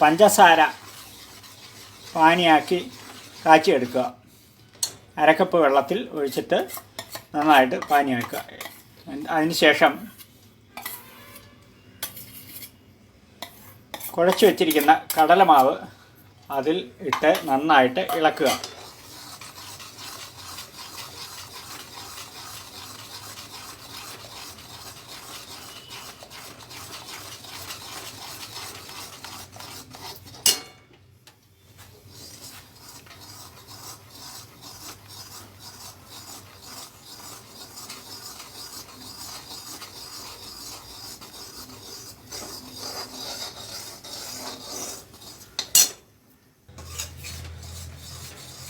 പഞ്ചസാര പാനിയാക്കി കാച്ചിയെടുക്കുക. അരക്കപ്പ് വെള്ളത്തിൽ ഒഴിച്ചിട്ട് നന്നായിട്ട് പാനിയാക്കുക. അതിനുശേഷം കുഴച്ച് വെച്ചിരിക്കുന്ന കടലമാവ് അതിൽ ഇട്ട് നന്നായിട്ട് ഇളക്കുക.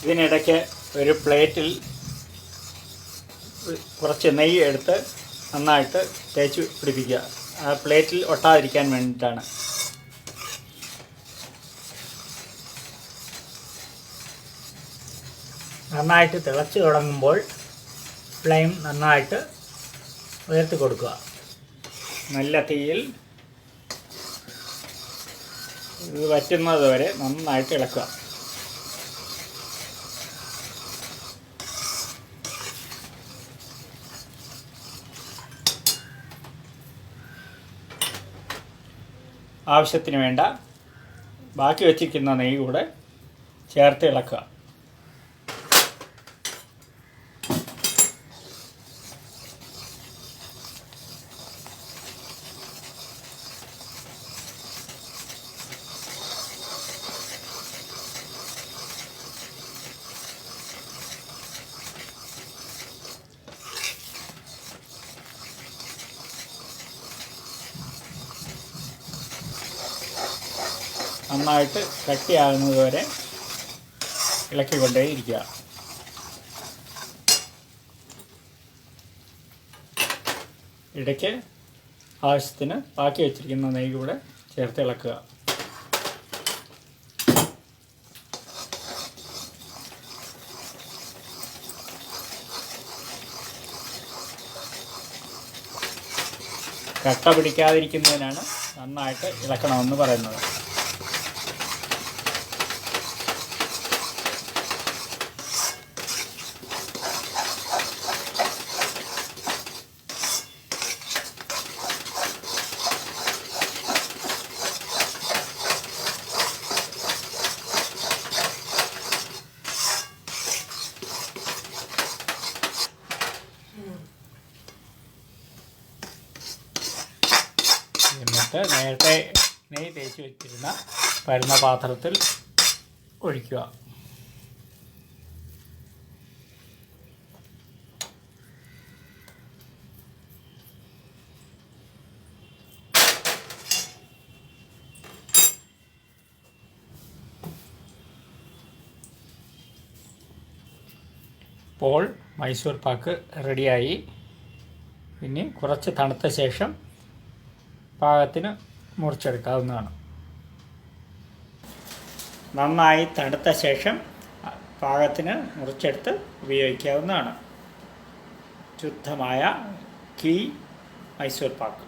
ഇതിനിടയ്ക്ക് ഒരു പ്ലേറ്റിൽ കുറച്ച് നെയ്യ് എടുത്ത് നന്നായിട്ട് തേച്ച് പിടിപ്പിക്കുക. ആ പ്ലേറ്റിൽ ഒട്ടാതിരിക്കാൻ വേണ്ടിയിട്ടാണ്. നന്നായിട്ട് തിളച്ച് തുടങ്ങുമ്പോൾ ഫ്ലെയിം നന്നായിട്ട് ഉയർത്തി കൊടുക്കുക. നല്ല തീയിൽ ഇത് വറ്റുന്നത് വരെ നന്നായിട്ട് ഇളക്കുക. ആവശ്യത്തിന് വേണ്ട. ബാക്കി വച്ചിരിക്കുന്ന നെയ്യ് കൂടെ ചേർത്ത് ഇളക്കുക. നന്നായിട്ട് കട്ടിയാകുന്നത് വരെ ഇളക്കിക്കൊണ്ടേ ഇരിക്കുക ഇടയ്ക്ക് ആവശ്യത്തിന് ബാക്കി വെച്ചിരിക്കുന്ന നെയ്യ് കൂടെ ചേർത്ത് ഇളക്കുക. കട്ട പിടിക്കാതിരിക്കുന്നതിനാണ് നന്നായിട്ട് ഇളക്കണമെന്ന് പറയുന്നത്. എന്നിട്ട് നേരത്തെ നെയ്യ് തേച്ച് വെച്ചിരുന്ന വരുന്ന പാത്രത്തിൽ ഒഴിക്കുക. ഇപ്പോൾ മൈസൂർ പാക്ക് റെഡിയായി പിന്നെ കുറച്ച് തണുത്ത ശേഷം പാകത്തിന് മുറിച്ചെടുക്കാവുന്നതാണ്. നന്നായി തണുത്ത ശേഷം പാകത്തിന് മുറിച്ചെടുത്ത് ഉപയോഗിക്കാവുന്നതാണ്. ശുദ്ധമായ കീ മൈസൂർ പാക്ക്.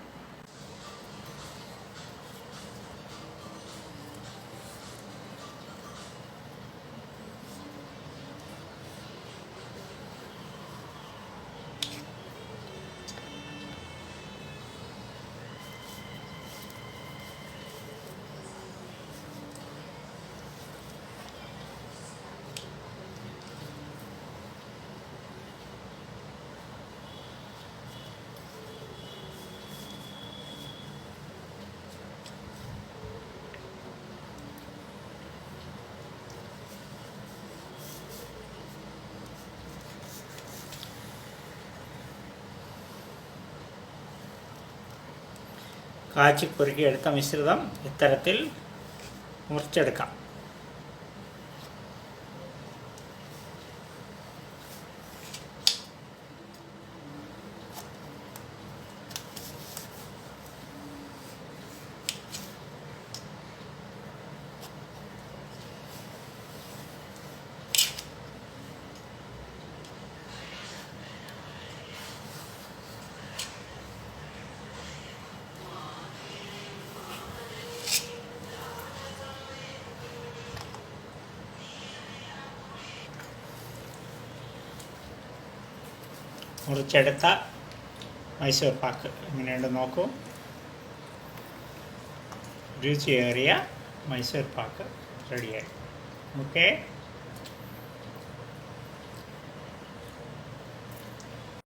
കാച്ചി കുറുക്കിയെടുത്ത മിശ്രിതം ഇത്തരത്തിൽ മുറിച്ചെടുക്കാം. മുറിച്ചെടുത്ത മൈസൂർ പാക്ക് എങ്ങനെയുണ്ട് നോക്കൂ. രുചിയേറിയ മൈസൂർ പാക്ക് റെഡിയായി. ഓക്കെ